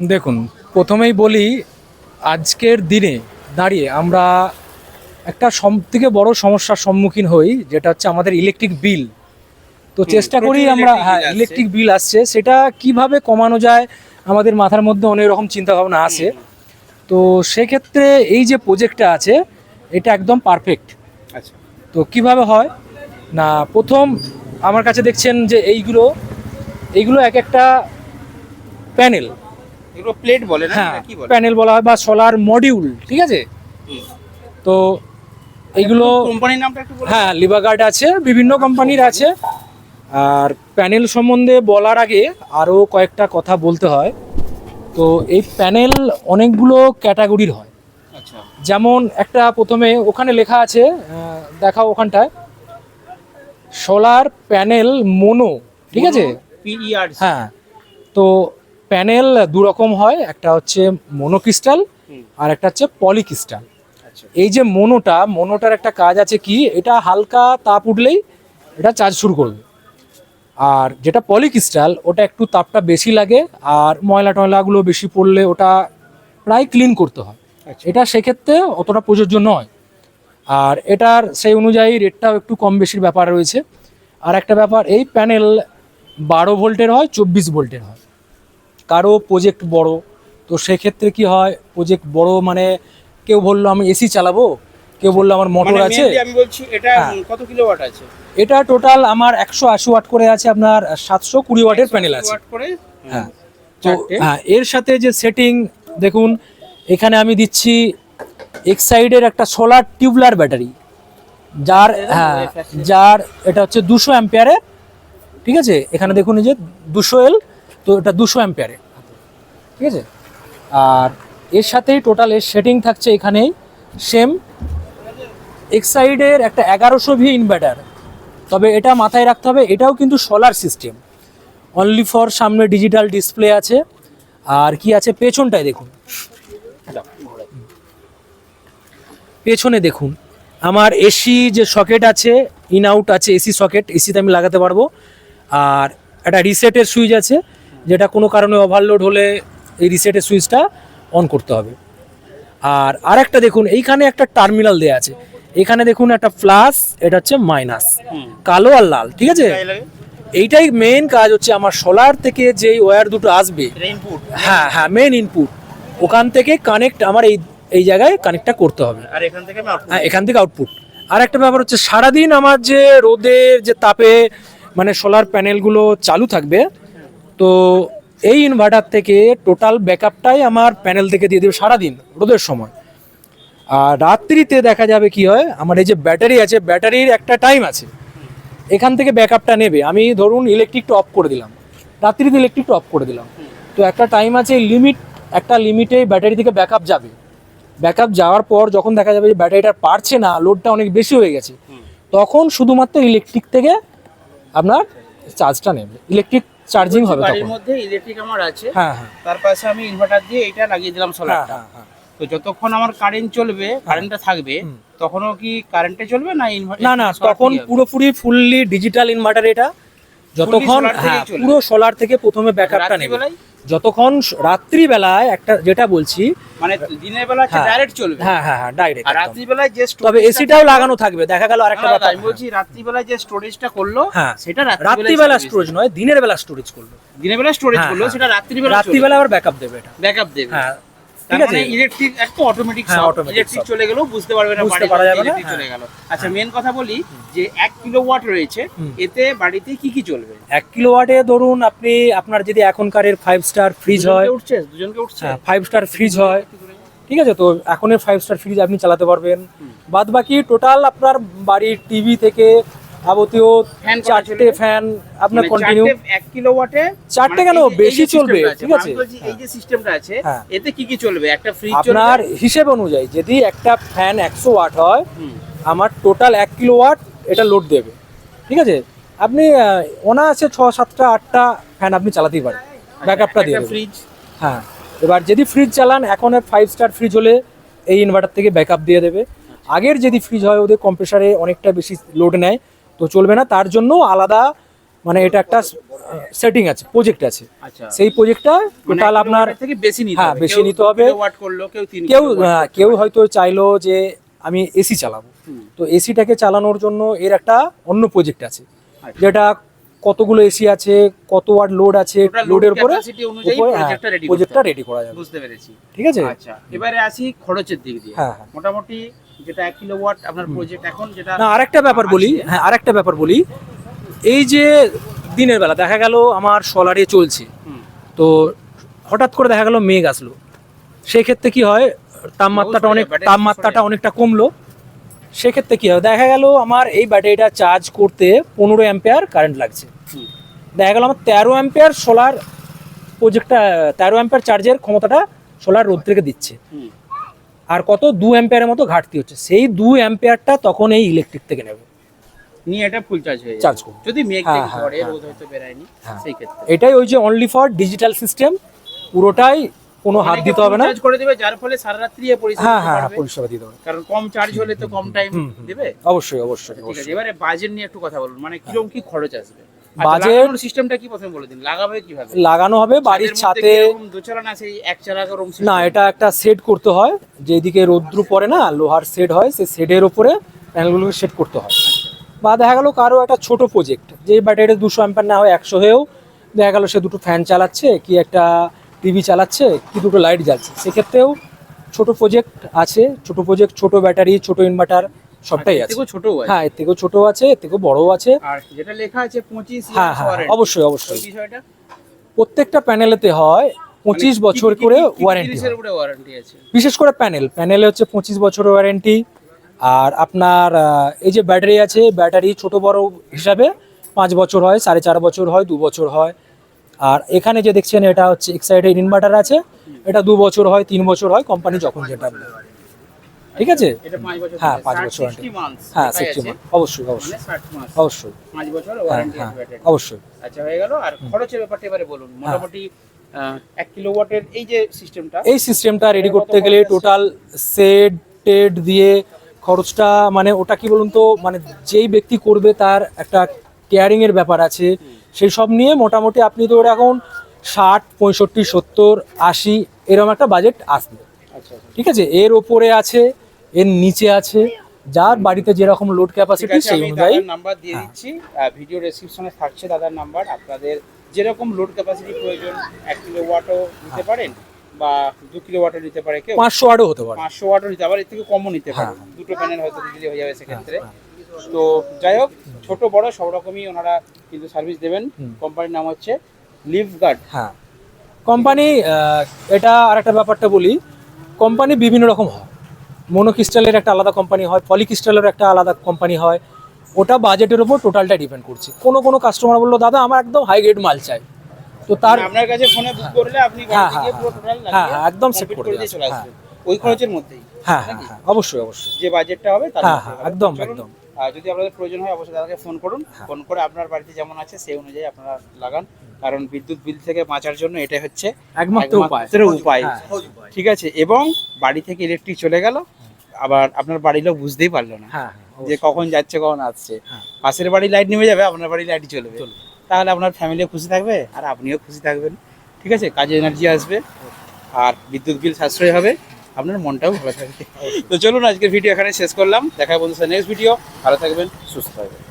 দেখুন প্রথমেই বলি আজকের দিনে দাঁড়িয়ে আমরা একটা সব থেকে বড় সমস্যার সম্মুখীন হই যেটা হচ্ছে আমাদের ইলেকট্রিক বিল তো চেষ্টা করি আমরা হ্যাঁ ইলেকট্রিক বিল আসছে সেটা কীভাবে কমানো যায় আমাদের মাথার মধ্যে অনেক রকম চিন্তা ভাবনা আসে। তো সেক্ষেত্রে এই যে প্রজেক্টটা আছে এটা একদম পারফেক্ট আচ্ছা। তো কীভাবে হয়? না প্রথম আমার কাছে দেখছেন যে এইগুলো এইগুলো এক একটা প্যানেল এগুলো প্লেট বলে না হ্যাঁ এটা কি বলে? প্যানেল বলা হয় বা সোলার মডিউল ঠিক আছে? তো এইগুলো কোম্পানির নামটা একটু হ্যাঁ লিভাগার্ড আছে বিভিন্ন কোম্পানির আছে। আর প্যানেল সম্বন্ধে বলার আগে আরও কয়েকটা কথা বলতে হয়। তো এই প্যানেল অনেকগুলো ক্যাটাগরির হয়। আচ্ছা। যেমন একটা প্রথমে ওখানে লেখা আছে দেখাও ওখানটায়। সোলার প্যানেল মোনো ঠিক আছে? পিইআর হ্যাঁ তো প্যানেল দু রকম হয় একটা হচ্ছে মনোক্রিস্টাল আর একটা হচ্ছে পলিক্রিস্টাল। আচ্ছা। এই যে মোনোটা মনোটার একটা কাজ আছে কি এটা হালকা তাপ উঠলেই এটা চার্জ শুরু করবে। আর যেটা পলিক্রিস্টাল ওটা একটু তাপটা বেশি লাগে আর ময়লা টয়লাগুলো বেশি পড়লে ওটা প্রায় ক্লিন করতে হয়। আচ্ছা। এটা সেক্ষেত্রে অতটা প্রযোজ্য নয়। আর এটার সেই অনুযায়ী রেটটাও একটু কম বেশির ব্যাপার রয়েছে। আর একটা ব্যাপার এই প্যানেল বারো ভোল্টের হয় চব্বিশ ভোল্টের হয়। কারও প্রজেক্ট বড় তো সেক্ষেত্রে কি হয় প্রজেক্ট বড় মানে কেউ বলল আমি এসি চালাবো কেউ বলল আমার মোটর মানে আছে। আমি বলছি এটা হ্যাঁ। কত কিলোওয়াট আছে? এটা টোটাল আমার একশো আশি ওয়াট করে আছে আপনার সাতশো কুড়ি ওয়াটের প্যানেল আছে। হ্যাঁ। তো হ্যাঁ এর সাথে যে সেটিং দেখুন এখানে আমি দিচ্ছি এক সাইডের একটা সোলার টিউবলার ব্যাটারি যার হ্যাঁ যার এটা হচ্ছে দুশো অ্যাম্পিয়ারের ঠিক আছে? এখানে দেখুন এই যে দুশো এল তো এটা দুশো অ্যাম্পিয়ারের ঠিক আছে? আর এর সাথেই টোটাল এর সেটিং থাকছে এখানেই সেম এক্সাইডের একটা এগারোশো ভি ইনভার্টার তবে এটা মাথায় রাখতে হবে, এটাও কিন্তু সোলার সিস্টেম অনলি ফর সামনে ডিজিটাল ডিসপ্লে আছে। আর কি আছে? পেছনটায় দেখুন। পেছনে দেখুন। আমার এসি যে সকেট আছে ইন আউট আছে এসি সকেট এসিতে আমি লাগাতে পারব। আর একটা রিসেটের সুইচ আছে। যেটা কোনো কারণে ওভারলোড হলে এই রিসেটের সুইচটা অন করতে হবে। আর আরেকটা দেখুন এইখানে একটা টার্মিনাল দেওয়া আছে। এখানে দেখুন একটা প্লাস এটা হচ্ছে মাইনাস কালো আর লাল ঠিক আছে? এইটাই মেন কাজ হচ্ছে আমার সোলার থেকে যেই ওয়্যার দুটো আসবে। ইনপুট হ্যাঁ হ্যাঁ মেন ইনপুট ওখান থেকে কানেক্ট আমার এই এই জায়গায় কানেক্টটা করতে হবে। আর এখান থেকে হ্যাঁ এখান থেকে আউটপুট আর একটা ব্যাপার হচ্ছে সারাদিন আমার যে রোদের যে তাপে মানে সোলার প্যানেলগুলো চালু থাকবে তো এই ইনভার্টার থেকে টোটাল ব্যাকআপটাই আমার প্যানেল থেকে দিয়ে দেবে সারাদিন, রোদের সময়। আর রাত্রিতে দেখা যাবে কি হয়, আমার এই যে ব্যাটারি আছে ব্যাটারির একটা টাইম আছে। এখান থেকে ব্যাকআপটা নেবে। আমি ধরুন ইলেকট্রিকটা অফ করে দিলাম। রাত্রিতে ইলেকট্রিকটা অফ করে দিলাম। তো একটা টাইম আছে লিমিট একটা লিমিটে ব্যাটারি থেকে ব্যাকআপ যাবে। ব্যাকআপ যাওয়ার পর যখন দেখা যাবে যে ব্যাটারিটা পারছে না লোডটা অনেক বেশি হয়ে গেছে, তখন শুধুমাত্র ইলেকট্রিক থেকে আপনার চার্জটা নেবে। ইলেকট্রিক চার্জিং হবে বাড়ির মধ্যে ইলেকট্রিক আমার আছে। হ্যাঁ হ্যাঁ। তার পাশে আমি ইনভার্টার দিয়ে এটা লাগিয়ে দিলাম হ্যাঁ সোলারটা হ্যাঁ হ্যাঁ। তো যতক্ষণ আমার কারেন্ট চলবে কারেন্টটা থাকবে তখনও কি কারেন্টে চলবে না ইনভার্টার না না তখন পুরোপুরি ফুললি ডিজিটাল ইনভার্টার এটা। যতক্ষণ হ্যাঁ পুরো সোলার থেকে প্রথমে ব্যাকআপটা নেবে? যতক্ষণ রাত্রিবেলায় একটা যেটা বলছি মানে দিনের বেলা হ্যাঁ। ডাইরেক্ট চলবে। হ্যাঁ হ্যাঁ হ্যাঁ ডাইরেক্ট আর রাত্রিবেলায় যে তবে এসিটাও লাগানো থাকবে দেখা গেল আরেকটা ব্যাপার। আমি বলছি রাত্রিবেলায় যে স্টোরেজটা করল হ্যাঁ সেটা রাত্রিবেলা স্টোরেজ নয় দিনের বেলা স্টোরেজ করল। দিনের বেলা স্টোরেজ হ্যাঁ, করল হ্যাঁ। সেটা রাত্রিবেলা রাত্রিবেলা আবার ব্যাকআপ দেবে এটা। ব্যাকআপ দেবে। হ্যাঁ ঠিক আছে? ইলেকট্রিক একটা অটোমেটিক হ্যাঁ, ইলেকট্রিক চলে গেলেও বুঝতে পারবে না বুঝতে পারা যাবে না, হ্যাঁ। চলে গেল। আচ্ছা মেন কথা বলি যে এক কিলোওয়াট রয়েছে এতে বাড়িতে কি কি চলবে? এক কিলোওয়াটে ধরুন আপনি আপনার যদি এখনকার ফাইভ স্টার ফ্রিজ হয় উঠছে? দুজনকে উঠছে? হ্যাঁ ফাইভ স্টার ফ্রিজ হয়। ঠিক আছে তো এখনের ফাইভ স্টার ফ্রিজ আপনি চালাতে পারবেন। বাদ বাকি টোটাল আপনার বাড়ির টিভি থেকে যাবতীয় চারটে ফ্যান আপনার মানে কন্টিনিউ চারটে এক কিলোওয়াটে চারটে মানে কেন? বেশি চলবে, ঠিক মানে আছে? এই যে সিস্টেমটা আছে হ্যাঁ। এতে কি কি চলবে? একটা ফ্রিজ আপনার হিসেব অনুযায়ী যদি একটা ফ্যান একশো ওয়াট হয় আমার টোটাল এক কিলো ওয়াট এটা লোড দেবে। ঠিক আছে? আপনি অনায়াসে ছ সাতটা আটটা ফ্যান আপনি চালাতেই পারেন। ব্যাকআপটা দিয়ে ফ্রিজ হ্যাঁ। এবার যদি ফ্রিজ চালান এখন ফাইভ স্টার ফ্রিজ হলে এই ইনভার্টার থেকে ব্যাকআপ দিয়ে দেবে। আগের যদি ফ্রিজ হয় ওদের কম্প্রেসারে অনেকটা বেশি লোড নেয়। তো চলবে না তার জন্য আলাদা মানে এটা একটা সেটিং আছে প্রজেক্ট আছে। আচ্ছা। সেই প্রজেক্টটা মানে টোটাল আপনার থেকে বেশি নিতে হ্যাঁ, বেশি নিতে হবে। কেউ তিন কেউ হয়তো চাইলো যে আমি এসি চালাবো। তো এসিটাকে চালানোর জন্য এর একটা অন্য প্রজেক্ট আছে আচ্ছা। যেটা কতগুলো এসি আছে কত ওয়াট লোড আছে লোডের উপরে প্রজেক্টটা রেডি করা যাবে। বুঝতে পেরেছি। ঠিক আছে? আচ্ছা এবারে আসি খরচের দিক দিয়ে। হ্যাঁ, হ্যাঁ। মোটামুটি যেটা এক কিলোওয়াট আপনার প্রজেক্ট এখন যেটা না আরেকটা ব্যাপার বলি হ্যাঁ আরেকটা ব্যাপার বলি। এই যে দিনের বেলা দেখা গেল আমার সোলারে চলছে। তো হঠাৎ করে দেখা গেল মেঘ আসলো। সেই ক্ষেত্রে কি হয় তাপমাত্রাটা অনেক তাপমাত্রাটা অনেকটা কমলো। সেক্ষেত্রে কি হয় দেখা গেল আমার এই ব্যাটারিটা চার্জ করতে পনেরো অ্যাম্পেয়ার কারেন্ট লাগছে। দেখা গেল আমার তেরো অ্যাম্পেয়ার সোলার প্রজেক্টটা তেরো অ্যাম্পেয়ার চার্জের ক্ষমতাটা সোলার রোদ থেকে দিচ্ছে। আর কত দু অ্যাম্পেয়ারের মতো ঘাটতি হচ্ছে সেই দু অ্যাম্পেয়ারটা তখন এই ইলেকট্রিক থেকে নেবে নিয়ে এটা ফুল চার্জ হয়ে। Charge করবে। যদি মেঘ হ্যাঁ, হ্যাঁ, হ্যাঁ। রোদ হয়তো বেরায়নি হ্যাঁ। সেই ক্ষেত্রে এটাই ওই যে অনলি ফর ডিজিটাল সিস্টেম পুরোটাই কোনো হাত দিতে হবে না চার্জ করে দেবে যার ফলে সারা রাত্রি এ পরিষেবা হ্যাঁ হ্যাঁ পরিষেবা দিতে হবে কারণ কম চার্জ হলে তো কম টাইম। দেবে অবশ্যই অবশ্যই ঠিক আছে এবারে বাজেট নিয়ে একটু কথা বলুন মানে কীরকম কি খরচ আসবে Budget- সিস্টেমটা কি প্রথমে বলে দিন? লাগাবে কীভাবে? লাগানো হবে বাড়ির ছাদে দোচালা না সেই এক চালা রুম না এটা একটা সেট করতে হয় যেদিকে রৌদ্র পড়ে না লোহার সেট হয় সেই সেটের ওপরে প্যানেলগুলোকে সেট করতে হয়। বা দেখা গেল কারও একটা ছোট প্রজেক্ট যে ব্যাটারিটা দুশো অ্যাম্পার না হয় একশো হয়েও দেখা গেল সে দুটো ফ্যান চালাচ্ছে কি একটা টিভি চালাচ্ছে কি দুটো লাইট জ্বালছে। সেক্ষেত্রেও ছোট প্রজেক্ট আছে ছোট প্রজেক্ট ছোট ব্যাটারি ছোট ইনভার্টার সবটাই আছে। ছোট হ্যাঁ এর থেকেও ছোট আছে এর থেকেও বড়ও আছে। আর যেটা লেখা আছে পঁচিশ হ্যাঁ হ্যাঁ অবশ্যই অবশ্যই। বিষয়টা? প্রত্যেকটা প্যানেলেতে হয় পঁচিশ মানে বছর করে ওয়ারেন্টি বিশেষ করে প্যানেল। প্যানেলে হচ্ছে পঁচিশ বছরের ওয়ারেন্টি। আর আপনার এই যে ব্যাটারি আছে ব্যাটারি ছোট বড় হিসাবে পাঁচ বছর হয় সাড়ে চার বছর হয় দু বছর হয়। আর এখানে যে দেখছেন এটা হচ্ছে এক সাইডে ইনভার্টার আছে। এটা দু বছর হয় তিন বছর হয় কোম্পানি যখন যেটা। ঠিক আছে? হ্যাঁ, পাঁচ বছর 60 warranty। months হ্যাঁ সিক্সটি আছে। অবশ্যই অবশ্যই মানে 60 মাস অবশ্যই। পাঁচ বছর হ্যাঁ ওয়ারেন্টি হ্যাঁ ব্যাটারি অবশ্যই। আচ্ছা হয়ে গেল। আর খরচের ব্যাপারটা এবারে বলুন। মোটামুটি এক কিলোওয়াটের এই যে সিস্টেমটা এই সিস্টেমটা রেডি করতে গেলে টোটাল সেট টেড দিয়ে খরচটা মানে ওটা কি বলুন তো মানে যেই ব্যক্তি করবে তার একটা কেয়ারিং এর ব্যাপার আছে। সেই সব নিয়ে মোটামুটি আপনি তো এখন ষাট পঁয়ষট্টি সত্তর আশি এরকম একটা বাজেট আসবে। আচ্ছা। ঠিক আছে? এর ওপরে আছে এর নিচে আছে। যার বাড়িতে যেরকম লোড ক্যাপাসিটি সেই অনুযায়ী নাম্বার দিয়ে দিচ্ছি। ভিডিও ডেসক্রিপশনে থাকছে দাদার নাম্বার আপনাদের যেরকম লোড ক্যাপাসিটি প্রয়োজন এক কিলো ওয়াটও নিতে পারেন বা দু কিলো ওয়াটও নিতে পারে কেউ। পাঁচশো আরও হতে পারে। পাঁচশো ওয়াটও নিতে পারে এর থেকে কমও নিতে পারে। হ্যাঁ। দুটো প্যানেল হয়তো দিলে হয়ে যাবে সেক্ষেত্রে। হ্যাঁ, তো যাই হোক ছোট বড় সব রকমই ওনারা কিন্তু সার্ভিস দেবেন। কোম্পানির নাম হচ্ছে লিভ গার্ড হ্যাঁ কোম্পানি এটা আর একটা ব্যাপারটা বলি। কোম্পানি বিভিন্ন রকম হয়। মনোক্রিস্টালের একটা আলাদা কোম্পানি হয় পলিক্রিস্টালের একটা আলাদা কোম্পানি হয়। ওটা বাজেটের উপর টোটালটা ডিপেন্ড করছে। কোনো কোনো কাস্টমার বলল দাদা আমার একদম হাই গ্রেড মাল চাই। তো তার আপনার কাছে ফোনে বুক করলে আপনি হ্যাঁ, হ্যাঁ, হ্যাঁ, হ্যাঁ, একদম set করে চলে আসবে, আসবে ওই খরচের মধ্যেই হ্যাঁ হ্যাঁ হ্যাঁ অবশ্যই অবশ্যই। যে বাজেটটা হবে তার হ্যাঁ, হ্যাঁ, একদম, একদম। আর যদি আপনাদের প্রয়োজন হয় অবশ্যই দাদাকে ফোন করুন। হ্যাঁ। ফোন করে আপনার বাড়িতে যেমন আছে সেই অনুযায়ী আপনারা লাগান। কারণ বিদ্যুৎ বিল থেকে বাঁচার জন্য এটা হচ্ছে একমাত্র উপায়। হ্যাঁ। ঠিক আছে? এবং বাড়ি থেকে ইলেকট্রিক চলে গেল। আবার আপনার বাড়ির লোক বুঝতেই পারল না হ্যাঁ হ্যাঁ, যে কখন যাচ্ছে কখন আসছে। হ্যাঁ। পাশের বাড়ি লাইট নেমে যাবে আপনার বাড়ি লাইট চলবে। চলবে। তাহলে আপনার ফ্যামিলিও খুশি থাকবে আর আপনিও খুশি থাকবেন। ঠিক আছে? কাজে এনার্জি আসবে আর বিদ্যুৎ বিল সাশ্রয় হবে। আপনার মনটাও ভালো থাকবে। তো চলুন আজকের ভিডিও এখানে শেষ করলাম। দেখা বন্ধু নেক্সট ভিডিও ভালো থাকবেন সুস্থ থাকবেন।